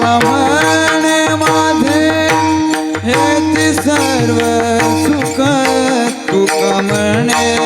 कमरणे माझे हे ती सर्व सुख. तू कमरणे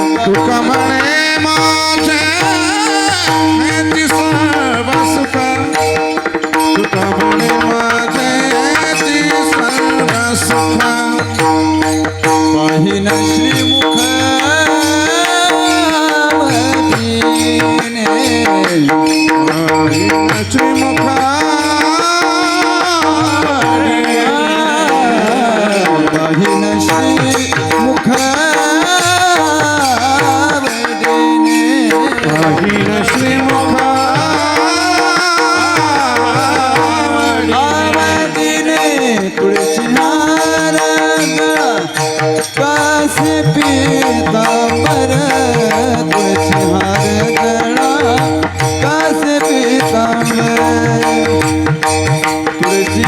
Thank. तुळशी हार कासे पिता पर तुळशी हार गळा कासे पिता तुळशी